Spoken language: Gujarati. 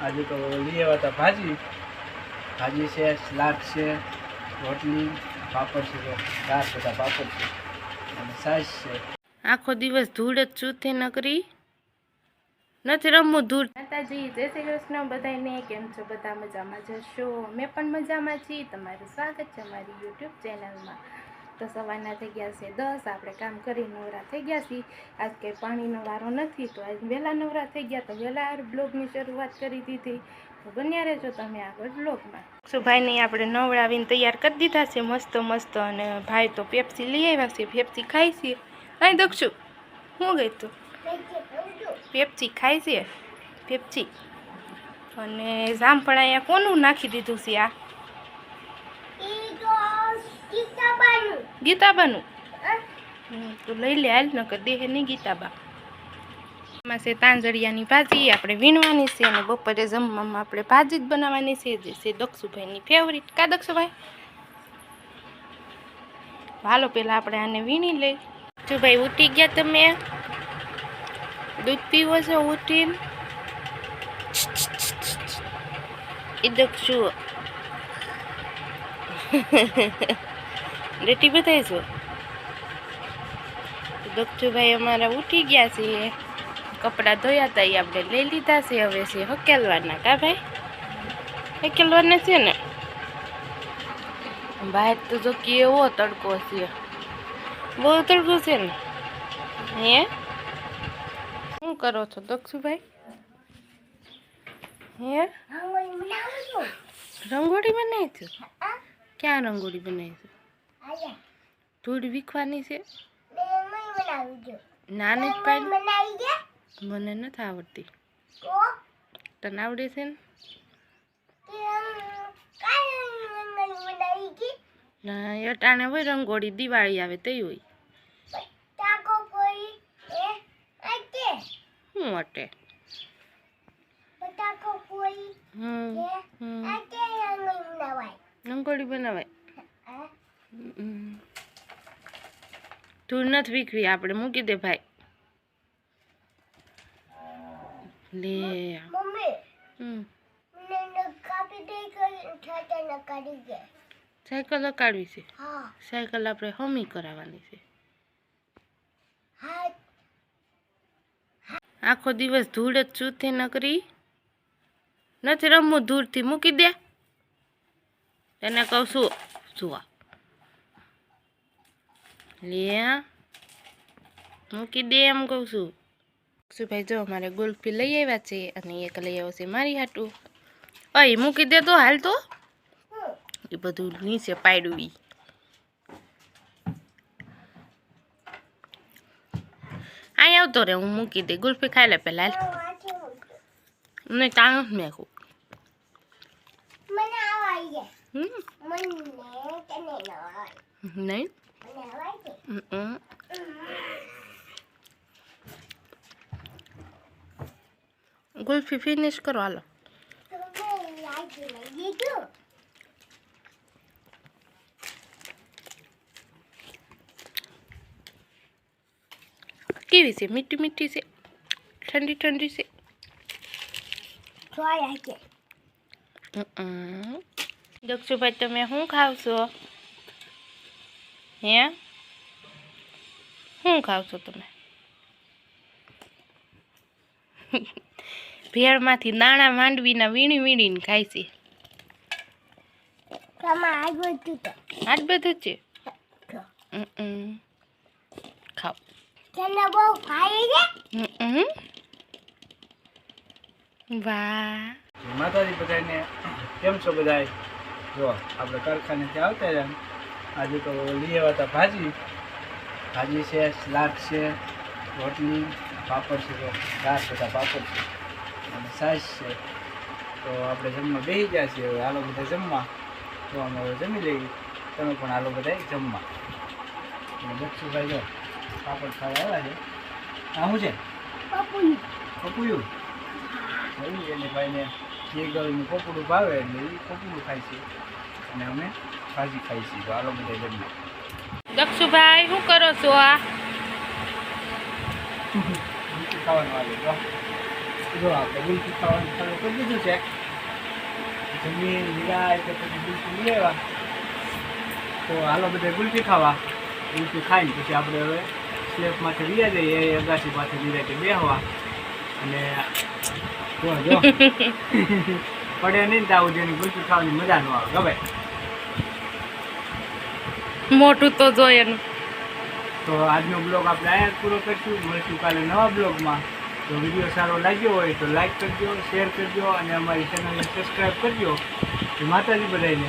આજે તો લઈ આવ્યા હતા ભાજી. ભાજી છે સલાડ છે રોટલી પાપડ છે જો બધા પાપડ છે. અને સાસ છે. આખો દિવસ ધૂળ જ ચૂથી નકરી? નથી રમવું ધૂળ. માતાજી જય શ્રી કૃષ્ણ. બધાને કેમ છો? બધા મજામાં જશો મેં પણ મજામાં છીએ. તમારું સ્વાગત છે અમારી યુટ્યુબ ચેનલમાં તો સવારના થઈ ગયા છે દસ, આપણે કામ કરી નવરા થઈ ગયા છીએ. આજ કંઈ પાણીનો વારો નથી, તો આજ વહેલા નવરા થઈ ગયા, તો વહેલા બ્લોગની શરૂઆત કરી દીધી. તો બન્યા રહેજો તમે આગળ બ્લોગમાં. સુભાઈને આપણે નવડાવીને તૈયાર કરી દીધા છે, મસ્ત મસ્ત, અને ભાઈ તો પેપ્સી લઈ આવ્યા છે, પેપ્સી ખાઈ છે. કાંઈ દખશું હું ગઈ તું? પેપ્સી ખાય છે? પેપ્સી. અને જામફળ અહીંયા કોનું નાખી દીધું છે આ? ગીતાબાનું. તો લઈ લે હાલ નકર દેહે નહીં ગીતાબા. એમાં છે તાંજળિયાની ભાજી આપણે વીણવાની છે અને બપોરે જમવામાં આપણે ભાજી જ બનાવવાની છે જે છે દક્ષુભાઈની ફેવરિટ કા દક્ષુભાઈ? હાલો પેલા આપણે આને વીણી લઈ જો ભાઈ ઉઠી ગયા તમે? દૂધ પીવો છો ઉઠીને? એ દક્ષુ રેટી બતાવીશું દક્ષુભાઈ અમારા ઉઠી ગયા છે. કપડાં ધોયા હતા એ આપણે લઈ લીધા છે. હવે છે હકેલવાના કા ભાઈ? હકેલવાના છે ને? બહાર તો જો કેવો તડકો છે. બહુ તડકો છે ને? હે? શું કરો છો દક્ષુભાઈ હે? રંગોળી બનાવી છે? ક્યાં રંગોળી બનાવી છે? ધૂળ વીખવાની છે? નાની જ પાડી. મને નથી આવડતી. તને આવડે છે ને? ના અટાણે હોય રંગોળી દિવાળી આવે તે હોય. શું અટે? રંગોળી બનાવાય હમ. ધૂળ નથી વીખવી આપણે મૂકી દે ભાઈ. લે સાયકલ કાઢવી છે? સાયકલ આપણે હમી કરાવવાની છે. આખો દિવસ ધૂળ જ ચૂથી નકરી નથી રમવું ધૂળથી મૂકી દે. તને કહું છું સુવા લે મૂકી દે એમ કહું છું. ભાઈ જો અમારે ગુલ્ફી લઈ આવ્યા છે અને એક લઈ આવ્યો છે મારી હાટું. અય મૂકી દે તો હાલ તો. એ બધું નીચે પાડ્યું ઈ. અહીં આવતો રે હું મૂકી દે. ગુલ્ફી ખાઈ લે પેલા હાલ. નહીં તાણ મેખું હમ. નહીં? હમ. ગુલ્ફી ફિનિશ કરો હાલો. કેવી છે? મીઠી મીઠી છે? ઠંડી ઠંડી છે. દક્ષુભાઈ તમે શું ખાવશો? હે? શું ખાવશો તમે? ભેળમાંથી દાણા માંડવીના વીણી વીણીને ખાય છે. આજ બધું છે. હમ. વાહ. માતાજી બધાને કેમ છો બધા જો આપણે કારખાનેથી આવતા રહ્યા. આજે તો લઈ આવ્યા હતા ભાજી. ભાજી છે સલાડ છે રોટલી પાપડ છે તો દાસ બધા પાપડ છે. અને સાસ છે. તો આપણે જમવા બેસી ગયા છીએ. હવે આલો બધા જમવા. તો અમે હવે જમી લઈએ. તમે પણ આલો બધા જમવા. અને દક્ષુભાઈ જો પાપડ ખાવા આવ્યા છે. આ શું છે? પપુયું. ભાઈ એને ભાઈને જે ગળનું પપડું ભાવે એટલે એ પપડું ખાય છે. અને અમે ભાજી ખાઈ છીએ. તો આલો બધા જમીએ. દક્ષુભાઈ શું કરો છો આ? આવે તો તો હાલો બધા ગુલકી ખાવા ગુલકી ખાઈને પછી આપણે હવે સ્લેબમાંથી લઈ જઈએ એ અગાસી પાસે નિરાયતે બેહવા અને પડે નહીં ને ત્યાં સુધી ગુલકી ખાવાની મજા ન આવે. ગમે. મોટું તો જોઈએ તો આજનો બ્લોગ આપણે અહીંયા જ પૂરો કરીશું. મળશું કાલે નવા બ્લોગમાં. તો વીડિયો સારો લાગ્યો હોય તો લાઈક કરજો, શેર કરજો અને અમારી ચેનલને સબસ્ક્રાઈબ કરજો. માતાજી બધાને